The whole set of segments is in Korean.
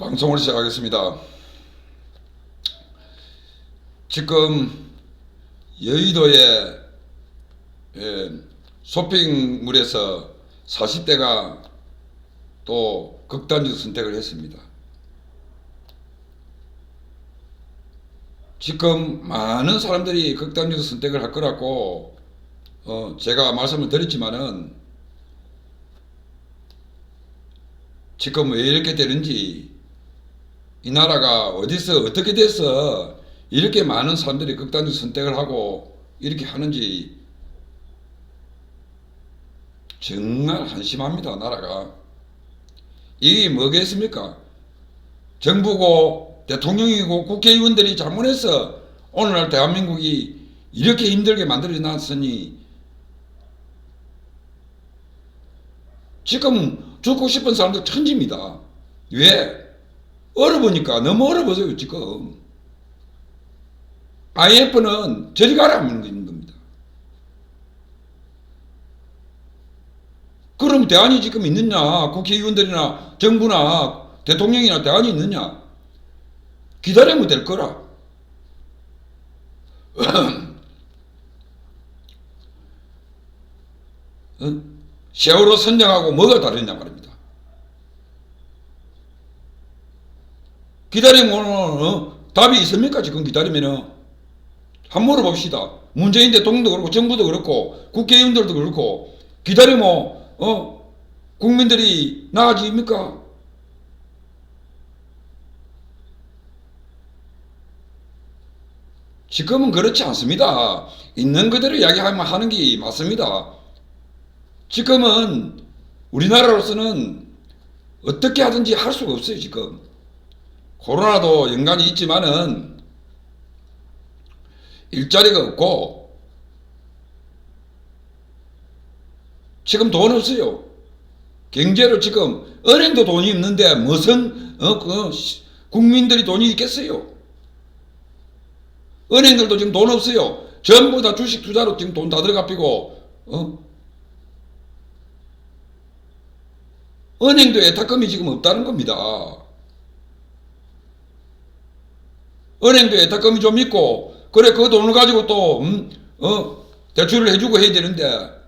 방송을 시작하겠습니다. 지금 여의도의 예, 쇼핑몰에서 40대가 또 극단적 선택을 했습니다. 지금 많은 사람들이 극단적 선택을 할 거라고 어, 제가 말씀을 드렸지만은 지금 왜 이렇게 되는지 이 나라가 어디서 어떻게 돼서 이렇게 많은 사람들이 극단적 선택을 하고 이렇게 하는지 정말 한심합니다 나라가 이게 뭐겠습니까 정부고 대통령이고 국회의원들이 잘못해서 오늘날 대한민국이 이렇게 힘들게 만들어 놨으니 지금 죽고 싶은 사람들 천지입니다. 왜? 얼어보니까 너무 얼어버려요, 지금. IMF는 저리 가라 하는 겁니다. 그럼 대안이 지금 있느냐? 국회의원들이나 정부나 대통령이나 대안이 있느냐? 기다리면 될 거라. 어? 세월호 선정하고 뭐가 다르냐 말입니다. 기다리면 어? 답이 있습니까? 지금 기다리면은 한번 물어봅시다. 문재인 대통령도 그렇고 정부도 그렇고 국회의원들도 그렇고 기다리면 어? 국민들이 나아집니까? 지금은 그렇지 않습니다. 있는 그대로 이야기하면 하는 게 맞습니다. 지금은 우리나라로서는 어떻게 하든지 할 수가 없어요, 지금. 코로나도 연관이 있지만은 일자리가 없고 지금 돈 없어요. 경제를 지금 은행도 돈이 없는데 무슨 어, 그 국민들이 돈이 있겠어요? 은행들도 지금 돈 없어요. 전부 다 주식 투자로 지금 돈 다 들어가 피고 어? 은행도 예탁금이 지금 없다는 겁니다. 은행도 예탁금이 좀 있고 그래 그 돈을 가지고 또 음, 어, 대출을 해주고 해야 되는데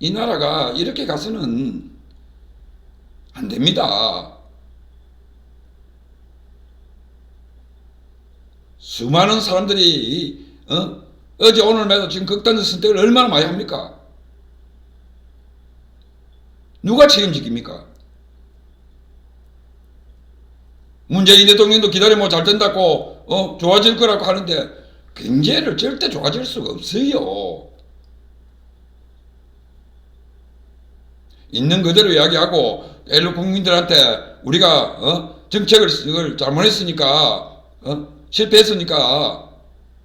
이 나라가 이렇게 가서는 안 됩니다. 수많은 사람들이 어? 어제 오늘 매도 지금 극단적 선택을 얼마나 많이 합니까? 누가 책임지깁니까? 문재인 대통령도 기다리면 잘 된다고 어, 좋아질 거라고 하는데 경제를 절대 좋아질 수가 없어요. 있는 그대로 이야기하고 일로 국민들한테 우리가 어, 정책을 잘못했으니까 어, 실패했으니까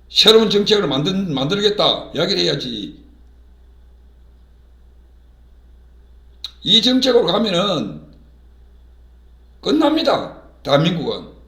새로운 정책을 만들, 만들겠다 이야기를 해야지. 이 정책으로 가면은 끝납니다. 대한민국은.